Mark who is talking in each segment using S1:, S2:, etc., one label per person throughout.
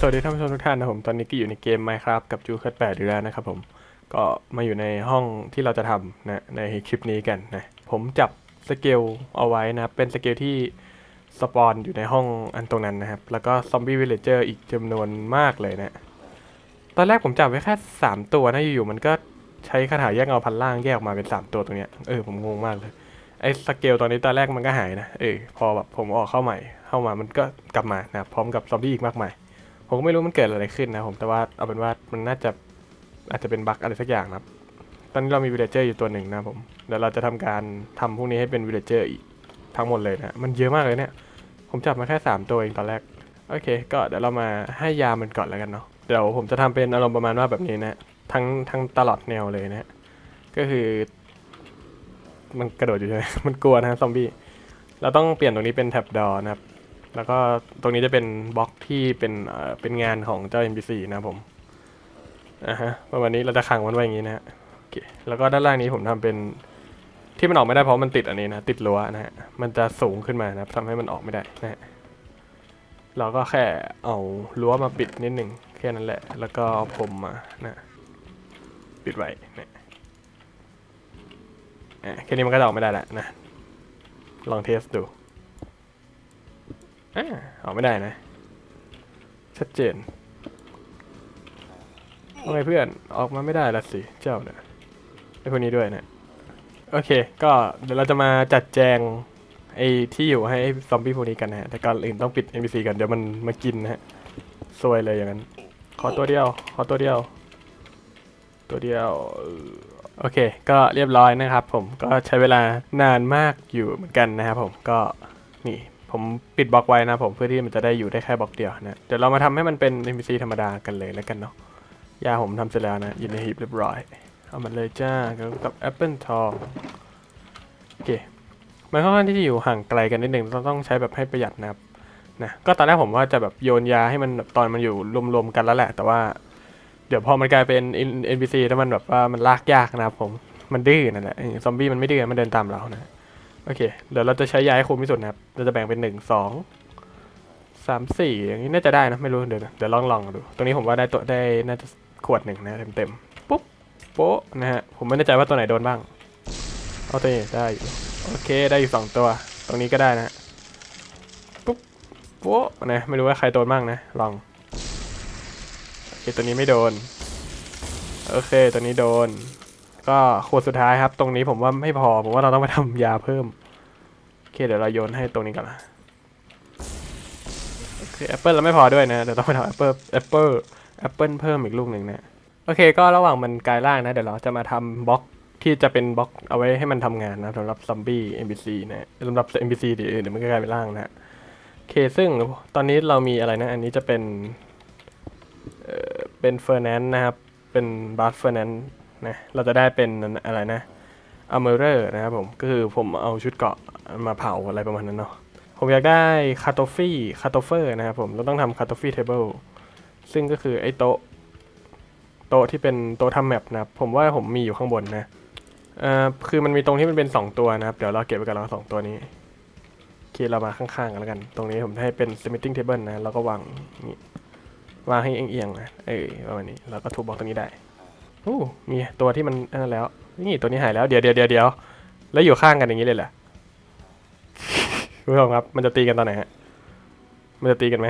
S1: สวัสดีท่านผู้ชมทุกท่านนะผมตอนนี้ก็อยู่ในเกม Minecraft กับจูเคิร์ดแปดอยู่แล้วนะครับผมก็มาอยู่ในห้องที่เราจะทำนะในคลิปนี้กันนะผมจับสเกลเอาไว้นะเป็นสเกลที่สปอนอยู่ในห้องอันตรงนั้นนะครับ แล้วก็ซอมบี้วิลเลเจอร์อีกจำนวนมากเลยนะตอนแรกผมจับไว้แค่ 3 ตัวนะอยู่ๆมันก็ใช้คาถาแยกเงาพันล่างแยกออกมาเป็น 3 ตัวตรงเนี้ยเออผมงงมากเลยไอ้สเกลตอนนี้ตอนแรกมันก็หายนะเออพอแบบผมออกเข้าใหม่เข้ามามันก็กลับมานะพร้อมกับซอมบี้อีกมากมาย ผมก็ไม่รู้มันเกิดอะไรขึ้นนะผมแต่ว่าเอาเป็นว่ามันน่าจะอาจจะเป็นบั๊กอะไรสักอย่างนะครับ ตอนนี้เรามีวิลเลเจอร์อยู่ตัวหนึ่งนะผมเดี๋ยวเราจะทำการทำพวกนี้ให้เป็นวิลเลเจอร์อีกทั้งหมดเลยนะมันเยอะมากเลยเนี่ย ผมจับมาแค่ 3 ตัวเองตอนแรกโอเค ก็เดี๋ยวเรามาให้ยามันก่อนแล้วกันเนาะเดี๋ยวผมจะทำเป็นอารมณ์ประมาณว่าแบบนี้นะทั้งทั้งตลอดแนวเลยนะก็คือ มันกระโดดอยู่ใช่ไหมมันกลัวนะซอมบี้เราต้องเปลี่ยนตรงนี้เป็นแท็บดอนะครับ แล้วก็ตรงนี้จะเป็นบล็อกที่เป็นเป็นงานของเจ้า NPC นะผมอ่าฮะประมาณนี้เราจะขังมันไว้อย่างนี้นะฮะโอเคแล้วก็ด้านล่างนี้ผมทำเป็นที่มันออกไม่ได้เพราะมันติดอันนี้นะติดรั้วนะฮะมันจะสูงขึ้นมานะทำให้มันออกไม่ได้นะฮะเราก็แค่เอารั้วมาปิดนิดหนึ่งแค่นั้นแหละ แล้วก็เอาผมมานะปิดไว้นะอะแค่นี้มันก็ออกไม่ได้แล้วนะ ลองเทสดู อ่าออกไม่ได้นะ ชัดเจนว่าไงเพื่อน ออกมาไม่ได้ละสิ เจ้าเนี่ยไอพวกนี้ด้วยนะโอเค ก็เดี๋ยวเราจะมาจัดแจงไอ้ที่อยู่ให้ซอมบี้พวกนี้กันนะฮะ แต่ก่อนอื่นต้องปิด NPC กันเดี๋ยวมันมากินนะฮะซวยเลยอย่างนั้น ขอตัวเดียว ขอตัวเดียว ตัวเดียว โอเค ก็เรียบร้อยนะครับผม ก็ใช้เวลานานมากอยู่เหมือนกันนะครับผม ก็นี่ ผมปิดบล็อกไว้นะผมเพื่อที่มันจะได้อยู่ได้แค่บล็อกเดียวนะเดี๋ยวเรามาทำให้มันเป็น NPC ธรรมดากันเลยแล้วกันเนาะยาผมทำเสร็จแล้วนะอยู่ในหีบเรียบร้อย เอามันเลยจ้ากับแอปเปิลทองโอเคมันค่อนข้างที่จะอยู่ห่างไกลกันนิดหนึ่งต้องต้องใช้แบบให้ประหยัดนะครับนะก็ตอนแรกผมว่าจะแบบโยนยาให้มันตอนมันอยู่รวมๆกันแล้วแหละ แต่ว่าเดี๋ยวพอมันกลายเป็น NPC แล้วมันแบบว่ามันลากยากนะครับผมมันดื้อนั่นแหละซอมบี้มันไม่ดื้อมันเดินตามเรานะ โอเค เดี๋ยวเราจะใช้ยาให้คุ้มที่สุดนะครับ เราจะแบ่งเป็นหนึ่งสองสามสี่อย่างนี้น่าจะได้นะ ไม่รู้เดี๋ยวเดี๋ยวลองลองดู ตรงนี้ผมว่าได้ตัวได้น่าจะขวดหนึ่งนะเต็มเต็มปุ๊บโป๊ะนะฮะ ผมไม่แน่ใจว่าตัวไหนโดนบ้าง เอาตัวนี้ได้อยู่โอเคได้อยู่สองตัว ตรงนี้ก็ได้นะปุ๊บโป๊ะนะไม่รู้ว่าใครโดนบ้างนะ ลองโอเคตัวนี้ไม่โดน โอเคตัวนี้โดน ก็ขวดสุดท้ายครับ ตรงนี้ผมว่าไม่พอผมว่าเราต้องไปทำยาเพิ่มโอเคเดี๋ยวเราโยนให้ตรงนี้ก่อนนะโอเคแอปเปิลเราไม่พอด้วยนะเดี๋ยวต้องไปทำแอปเปิลแอปเปิลแอปเปิลเพิ่มอีกลูกหนึ่งนะโอเค ก็ระหว่างมันกลายร่างนะ เดี๋ยวเราจะมาทำบล็อกที่จะเป็นบล็อกเอาไว้ให้มันทำงานนะสำหรับซอมบี้ NPC นะสำหรับ NPC เดี๋ยวเดี๋ยวมันก็กลายเป็นร่างนะโอเคซึ่งตอนนี้เรามีอะไรนะ อันนี้จะเป็นเป็นเฟอร์แนันนะครับ เป็นบาร์เฟอร์นัน นะเราจะได้เป็นอะไรนะอ r เมอร์นะครับผมก็คือผมเอาชุดเกาะมาเผาอะไรประมาณนั้นเนาะผมอยากได้คาโตฟี่คาโตเฟอร์นะครับผมเราต้องทำคาโตฟี่เทเบิลซึ่งก็คือไอ้โต๊ะโต๊ะที่เป็นโต๊ะทำแมปนะครับผมว่าผมมีอยู่ข้างบนนะเอ่อคือมันมีตรงที่มันเป็น 2 ตัวนะครับ เดี๋ยวเราเก็บไว้กันแล้วสองตัวนี้โอเคเรามาข้างๆกันแล้วกัน ตรงนี้ผมให้เป็น smitting table นะ แล้วก็วางนี่วางให้เอียงๆนะเออประมาณนี้แล้วก็ทุบบล็อกตรงนี้ได้ อ้มีตัวที่มันอันนั้นแล้ว นี่ตัวนี้หายแล้ว เดี๋ยวเดี๋ยวเดี๋ยวเดี๋ยวแล้วอยู่ข้างกันอย่างนี้เลยเหรอคุณผู้ชมครับ มันจะตีกันตอนไหนฮะ มันจะตีกันไหม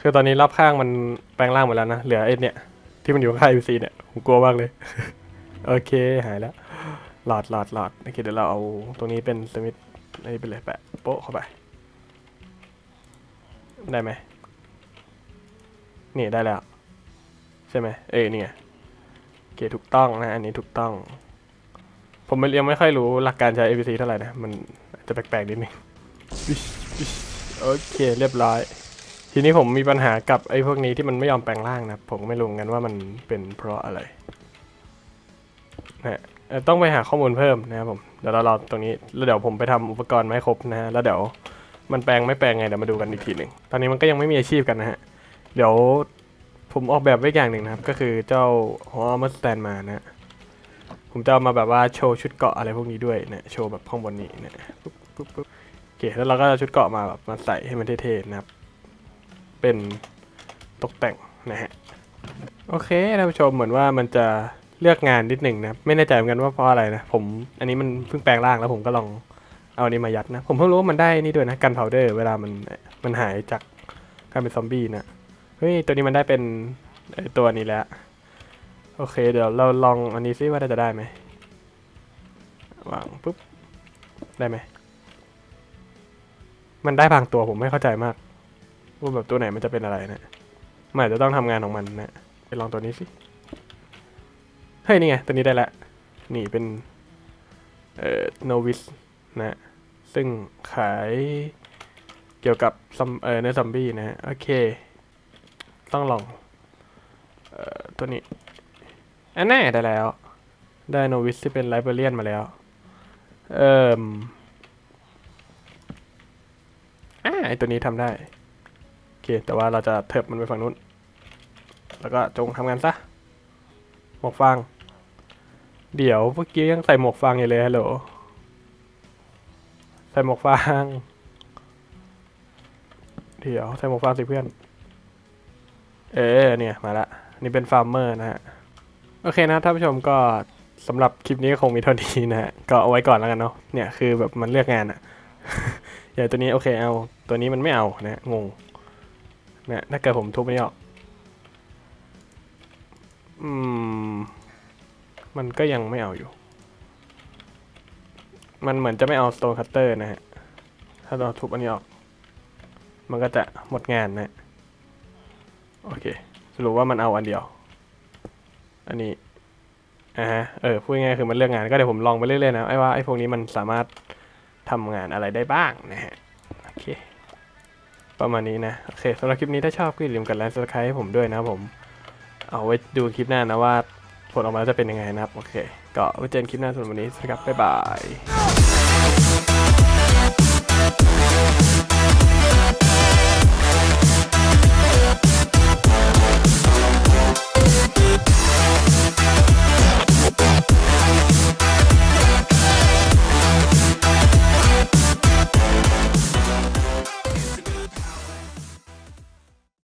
S1: คือตอนนี้รอบข้างมันแปลงร่างหมดแล้วนะ เหลือไอ้เนี่ย ที่มันอยู่ข้าง IPC เนี่ย ผมกลัวมากเลย โอเค หายแล้ว หลอดหลอดหลอดโอเคเดี๋ยวเราเอาตรงนี้เป็นสมิธอันนี้ไปเลยแปะโป๊ะเข้าไป ได้ไหม นี่ได้แล้ว ใช่ไหม เอ้ยนี่ไง เคถูกต้องนะ อันนี้ถูกต้อง ผมยังไม่ค่อยรู้หลักการใช้ ABC เท่าไหร่นะ มันอาจจะแปลกๆนิดนึงโอเคเรียบร้อย ทีนี้ผมมีปัญหากับไอ้พวกนี้ที่มันไม่ยอมแปลงร่างนะ ผมไม่รู้กันว่ามันเป็นเพราะอะไรนะต้องไปหาข้อมูลเพิ่มนะครับผม เดี๋ยวเรารอตรงนี้ แล้วเดี๋ยวผมไปทำอุปกรณ์ไม้ครบนะฮะ แล้วเดี๋ยวมันแปลงไม่แปลงไงเดี๋ยวมาดูกันอีกทีหนึ่ง ตอนนี้มันก็ยังไม่มีอาชีพกันนะฮะ เดี๋ยว ผมออกแบบไว้อย่างหนึ่งนะครับ ก็คือเจ้าฮอร์มสแตนมานะผมจะเอามาแบบว่าโชว์ชุดเกาะอะไรพวกนี้ด้วยนะโชว์แบบข้างบนนี้นะปุ๊บปุ๊บปุ๊บโอเคแล้วเราก็เอาชุดเกาะมาแบบมาใส่ให้มันเท่ๆนะครับ เป็นตกแต่งนะฮะโอเคท่านผู้ชมเหมือนว่ามันจะเลือกงานนิดหนึ่งนะไม่แน่ใจเหมือนกันว่าเพราะอะไรนะผมอันนี้มันเพิ่งแปลงร่างแล้วผมก็ลองเอาอันนี้มายัดนะ ผมเพิ่งรู้ว่ามันได้นี่ด้วยนะกันพาวเดอร์เวลามันมันหายจากการเป็นซอมบี้นะ เฮ้ย ตัวนี้มันได้เป็นตัวนี้แล้ว โอเค เดี๋ยวเราลองอันนี้ซิว่าจะได้ไหมวางปุ๊บ ได้ไหม มันได้บางตัวผมไม่เข้าใจมาก ว่าแบบตัวไหนมันจะเป็นอะไรนะมันอาจจะต้องทำงานของมันนะไปลองตัวนี้สิ เฮ้ย นี่ไง ตัวนี้ได้ละ นี่เป็น เอ่อ novice นะ ซึ่งขายเกี่ยวกับซอมเอ่อเนื้อซอมบี้นะ โอเค ต้องลองเอ่อตัวนี้อันแน่ได้แล้ว ได้โนวิสที่เป็นไลบรารียนมาแล้ว เอ่มอ่าไอตัวนี้ทำได้ โอเค แต่ว่าเราจะเถิบมันไปฝั่งนู้น แล้วก็จงทำงานซะ หมวกฟาง เดี๋ยวเมื่อกี้ยังใส่หมวกฟางอยู่เลยฮัลโหล ใส่หมวกฟาง เดี๋ยวใส่หมวกฟางสิเพื่อน เออเนี่ยมาละนี่เป็นฟาร์มเมอร์นะฮะ โอเคนะท่านผู้ชมก็สำหรับคลิปนี้ก็คงมีเท่านี้นะฮะ ก็เอาไว้ก่อนแล้วกันเนาะเนี่ยคือแบบมันเลือกงานอะอย่างตัวนี้โอเคเอาตัวนี้มันไม่เอานะงงเนี่ยถ้าเกิดผมทุบอันนี้ออกอืมมันก็ยังไม่เอาอยู่ มันเหมือนจะไม่เอา Stone Cutter นะฮะ ถ้าเราทุบอันนี้ออก มันก็จะหมดงานนะฮะ โอเคสรุปว่ามันเอาอันเดียว อันนี้อ่าฮะเออพูดง่ายคือมันเลือกงานก็เดี๋ยวผมลองไปเรื่อยๆนะไอ้ว่าไอ้พวกนี้มันสามารถทำงานอะไรได้บ้างนะฮะโอเคประมาณนี้นะโอเคสำหรับคลิปนี้ถ้าชอบก็อย่าลืมกดไลค์ subscribe ให้ผมด้วยนะผม เอาไว้ดูคลิปหน้านะว่าผลออกมาจะเป็นยังไงนะครับ โอเค ก็ไว้เจอกันคลิปหน้าสำหรับวันนี้สวัสดีครับบ๊ายบาย